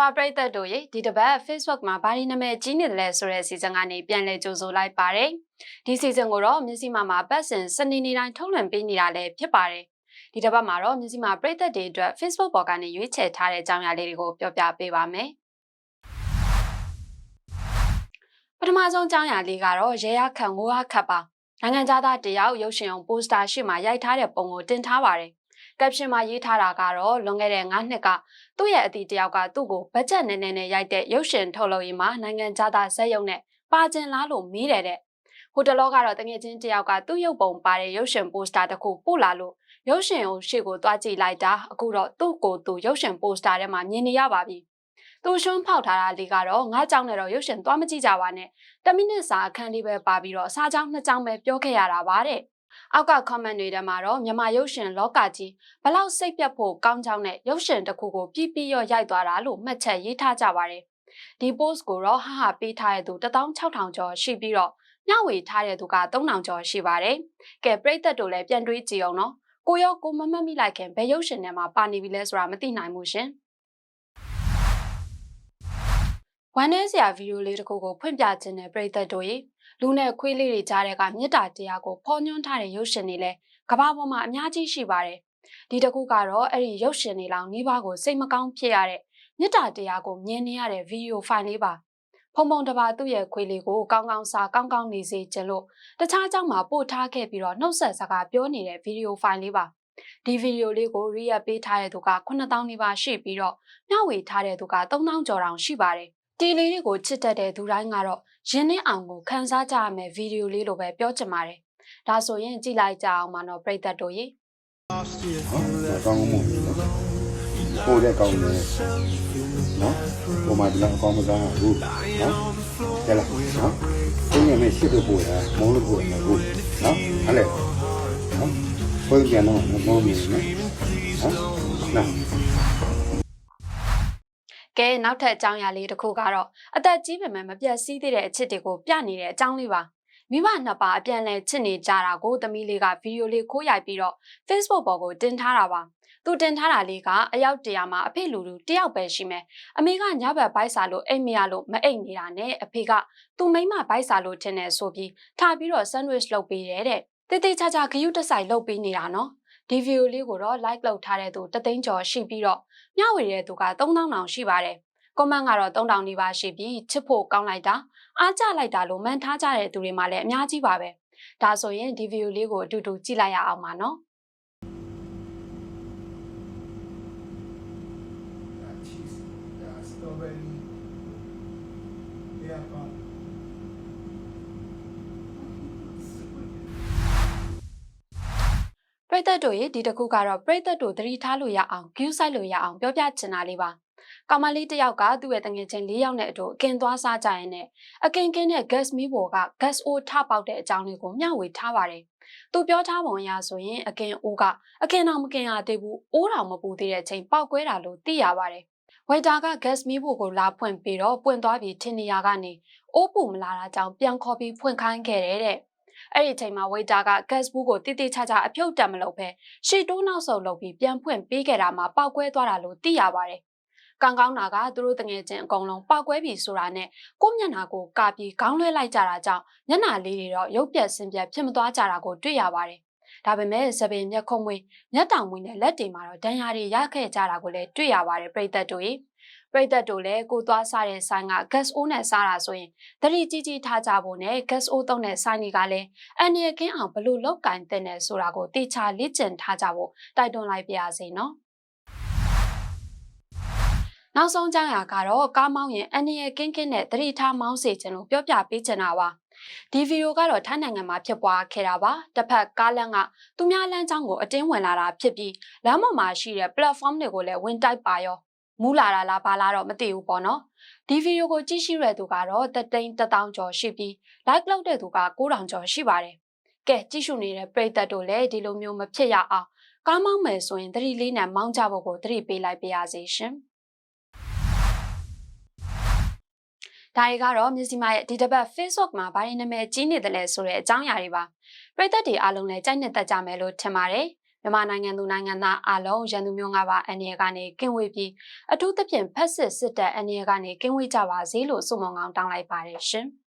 ပါပရိသတ်တို့ရေဒီတစ်ပတ် Facebook မှာဘာဒီနာမည်ကြီးနေတယ်လဲဆိုတဲ့စီစဉ်ကနေပြန်လည်ကြိုဆိုလိုက်ပါတယ်။ဒီစီစဉ်ကိုတော့မြစီမာမှာပတ်စဉ်စနေနေ့တိုင်းထုတ်လွှင့်ပေးနေတာလည်းဖြစ်ပါတယ်။ဒီတစ်ပတ်မှာတော့မြစီမာပရိသတ်တွေအတွက် Facebook ပေါ်ကနေရွေးချယ်ထားတဲ့အကြောင်းအရာလေးတွေကိုပြောပြပေးပါမယ်။ပထမဆုံးအကြောင်းအရာလေးကတော့ရဲရခန့်ငိုးရခတ်ပါနိုင်ငံသားတယောက်ရုပ်ရှင်အောင်ပိုစတာရှေ့မှာရိုက်ထားတဲ့ပုံကိုတင်ထားပါတယ်။ ကပ်ရှင်မှာရေးထားတာကတော့လွန်ခဲ့တဲ့9နှစ်ကသူ့ရဲ့အတီတယောက်ကသူ့ကိုဘတ်ဂျက်နည်းနည်းနဲ့ရိုက်တဲ့ရုပ်ရှင်ထုတ်လုပ်ရေးမှာနိုင်ငံသားဇက်ရုံနဲ့ပါကျင်လားလို့မေးတယ်တဲ့ဟိုတလောကတော့တငယ်ချင်းတယောက်ကသူ့ရုပ်ပုံပါတဲ့ရုပ်ရှင်ပိုစတာတစ်ခုပို့လာလို့ရုပ်ရှင်ကိုရှေ့ကိုတွားကြည့်လိုက်တာအခုတော့သူ့ကိုယ်သူရုပ်ရှင်ပိုစတာထဲမှာမြင်နေရပါပြီသူရှွန်းဖောက်ထားတာလေးကတော့ငါးကြောင်းနဲ့တော့ရုပ်ရှင်သွားမကြည့်ကြပါနဲ့တမိနစ်စာအခန်းလေးပဲပါပြီးတော့အစားကြောင်းနှစ်ကြောင်းပဲပြောခဲ့ရတာပါတဲ့ အောက်က comment တွေထဲမှာတော့မြန်မာရုပ်ရှင်လောကကြီးဘလောက်စိတ်ပြတ်ဖို့ကောင်းကြောင်းနဲ့ရုပ်ရှင်တစ်ခုကိုပြပြရော့ရိုက်သွားတာလို့မှတ်ချက်ရေးထားကြပါတယ်။ဒီ post ကိုတော့ဟာဟာပေးထားတဲ့သူ16000ကျော်ရှိပြီးတော့မျှဝေထားတဲ့သူက3000ကျော်ရှိပါတယ်။ကဲပရိသတ်တို့လည်းပြန်တွေးကြည့်အောင်နော်။ကိုရောကိုမမတ်မိလိုက်ခင်ဘယ်ရုပ်ရှင်ထဲမှာပါနေပြီလဲဆိုတာမသိနိုင်ဘူးရှင်။ဝမ်းနည်းစရာဗီဒီယိုလေးတစ်ခုကိုဖွင့်ပြခြင်းနဲ့ပရိသတ်တို့ရေ လူနဲ့ခွေးလေးတွေကြားတဲ့ကမေတ္တာတရားကိုဖော်ညွှန်းထားတဲ့ရုပ်ရှင်တွေလည်းကမ္ဘာပေါ်မှာအများကြီးရှိပါတယ်။ဒီတစ်ခုကတော့အဲ့ဒီရုပ်ရှင်တွေလောင်နှီးပါးကိုစိတ်မကောင်းဖြစ်ရတဲ့မေတ္တာတရားကိုမြင်နေရတဲ့ဗီဒီယိုဖိုင်လေးပါ။ဖုံဖုံတပါသူ့ရဲ့ခွေးလေးကိုကောင်းကောင်းစားကောင်းကောင်းနေစေချင်လို့တခြားအကြောင်းမှာပို့ထားခဲ့ပြီးတော့နှုတ်ဆက်စကားပြောနေတဲ့ဗီဒီယိုဖိုင်လေးပါ။ဒီဗီဒီယိုလေးကိုရီးရပေးထားတဲ့သူက9000နီးပါးရှိပြီးတော့မျှဝေထားတဲ့သူက3000ကျော်တောင်ရှိပါတယ်။ တီလေးတွေကိုချစ်တတ်တဲ့သူတိုင်းကတော့ရင်းနှင်းအောင်ကိုခန်းစားကြရမယ်ဗီဒီယိုလေးလိုပဲပြောချင်ပါတယ်။ဒါဆိုရင်ကြည့်လိုက်ကြအောင်ပါတော့ပြိသက်တို့ရေနော်ကောင်းမှုနော်ကိုတဲ့ကောင်းတယ်နော်ဟိုမှာဒီလောက်ကောင်းမကောင်းဘူးနော်ဟဲ့လားနော်ကိုမြင်မဲ့ရှစ်လို့ပို့ရမုန်းလို့ပို့ရဘူးနော်ဟဲ့လေနော်ကိုပြန်တော့မုန်းမြင်နော်နော် ကဲနောက်ထပ်အကြောင်းအရာလေးတစ်ခုကတော့အသက်ကြီးပေမဲ့မပြတ်စည်းသေးတဲ့အချစ်တွေကိုပြနေတဲ့အကြောင်းလေးပါမိဘနှစ်ပါအပြန်လဲချစ်နေကြတာကိုသမီးလေးကဗီဒီယိုလေးခိုးရိုက်ပြီးတော့ Facebook ပေါ်ကိုတင်ထားတာပါသူတင်ထားတာလေးကအယောက်တရာမှာအဖေလူလူတယောက်ပဲရှိမယ်အမေကညဘက်ဘိုက်စာလို့အိမ်မရလို့မအိမ်နေတာနဲ့အဖေကသူ့မိမဘိုက်စာလို့ထင်တယ်ဆိုပြီးထားပြီးတော့ sandwich လုပ်ပေးတယ်တဲ့တေးသေးချာချာဂယုတစိုက်လုပ်ပေးနေတာနော်ဒီဗီဒီယိုလေးကိုတော့ like လုပ်ထားတဲ့သူတသိန်းကျော်ရှိပြီးတော့ မျှဝေတဲ့သူက3000တောင်ရှိပါတယ်။ comment ကတော့3000နီးပါးရှိပြီးချစ်ဖို့ကောင်းလိုက်တာအားကျလိုက်တာလို့မှန်ထားကြတဲ့သူတွေမှလည်းအများကြီးပါပဲ။ဒါဆိုရင်ဒီဗီဒီယိုလေးကိုအတူတူကြည့်လိုက်ရအောင်ပါနော် ရိသတ်တို့ရေဒီတစ်ခုကတော့ပရိသတ်တို့သတိထားလို့ရအောင် view site လို့ရအောင်ပြောပြချင်တာလေးပါ။ကောင်မလေးတစ်ယောက်ကသူ့ရဲ့တငယ်ချင်း၄ယောက်နဲ့အတူအကင်သွားစားကြရင်နဲ့အကင်ကင်းတဲ့ gas မီးပေါ်က gas အိုးထပေါက်တဲ့အကြောင်းလေးကိုမျှဝေထားပါတယ်။သူပြောထားပုံအရဆိုရင်အကင်အိုးကအကင်တော်မကင်ရသေးဘူးအိုးတော်မပူသေးတဲ့အချိန်ပောက်ကွဲတာလို့သိရပါတယ်။ဝိုက်တာက gas မီးပေါ်ကိုလာဖွင့်ပြီးတော့ပွင့်သွားပြီးထင်နေရကနေအိုးပူမလာတာကြောင့်ပြန်ခေါ်ပြီးဖွင့်ခိုင်းခဲ့တယ်တဲ့။ အဲ့ဒီအချိန်မှာဝိတ်တာက gas ဘူးကိုတိတိကျကျအပြုတ်တက်မလုပ်ဘဲရှေ့တိုးနောက်ဆုတ်လုပ်ပြီးပြန်ဖွင့်ပေးခဲ့တာမှာပောက်ကွဲသွားတာလို့သိရပါတယ်။ကံကောင်းတာကသူတို့တငယ်ချင်းအကုန်လုံးပောက်ကွဲပြီဆိုတာနဲ့ကိုယ့်မျက်နှာကိုကာပြီးခေါင်းလွှဲလိုက်ကြတာကြောင့်မျက်နှာလေးတွေတော့ရုပ်ပြက်ဆင်းပြက်ဖြစ်မသွားကြတာကိုတွေ့ရပါတယ်။ဒါပေမဲ့သပင်မျက်ခုံးမွေးမျက်တောင်မွေးနဲ့လက်တွေမှာတော့ဒဏ်ရာတွေရခဲ့ကြတာကိုလည်းတွေ့ရပါတယ်ပြိသက်တို့ ရေ။ပြိသက်တို့လည်းကိုသွားစားတဲ့ဆိုင်က gas အိုးနဲ့စားတာဆိုရင်သတိကြီးကြီးထားကြဖို့နဲ့ gas အိုးသုံးတဲ့ဆိုင်တွေကလည်းအန်ရကင်းအောင်ဘလို့လောက်ကင်တဲ့နဲ့ဆိုတာကိုတေချာလေ့ကျင့်ထားကြဖို့တိုက်တွန်းလိုက်ပါရစေနော်နောက်ဆုံးကြောင်းရာကတော့ကားမောင်းရင်အန်ရကင်းကင်းနဲ့သတိထားမောင်းစေခြင်းလို့ပြောပြပေးချင်တာပါဒီဗီဒီယိုကတော့ထိုင်းနိုင်ငံမှာဖြစ်ပွားခဲ့တာပါတစ်ဖက်ကားလမ်းကသူများလမ်းကြောင်းကိုအတင်းဝင်လာတာဖြစ်ပြီးလမ်းပေါ်မှာရှိတဲ့ platform တွေကိုလည်းဝင်တိုက်ပါရော မူးလာတာလားဘာလားတော့မသိဘူးပေါ့နော်ဒီဗီဒီယိုကိုကြည့်ရှုရတဲ့သူကတော့တသိန်း1000ကျော်ရှိပြီး like လုပ်တဲ့သူက9000ကျော်ရှိပါတယ်ကဲကြည့်ရှုနေတဲ့ပရိသတ်တို့လည်းဒီလိုမျိုးမဖြစ်ရအောင်ကားမောင်းမယ်ဆိုရင်သတိလေးနဲ့မောင်းကြဖို့ကိုသတိပေးလိုက်ပါရစေရှင်ဒါတွေကတော့မြစီမရဲ့ဒီတစ်ပတ် Facebook မှာဘာတွေနာမည်ကြီးနေတယ်လဲဆိုတဲ့အကြောင်းအရာတွေပါပရိသတ်တွေအားလုံးလည်းကြိုက်နှစ်သက်ကြမယ်လို့ထင်ပါတယ် မမြန်မာနိုင်ငံသူနိုင်ငံသားအလုံးရန်သူမျိုးငါးပါးအန္တရာယ်ကနေကင်းဝေးပြီးအထူးသဖြင့်ဖက်စစ်စစ်တပ်အန္တရာယ်ကနေကင်းဝေးကြပါစေလို့ဆုမွန်ကောင်းတောင်းလိုက်ပါတယ်ရှင်။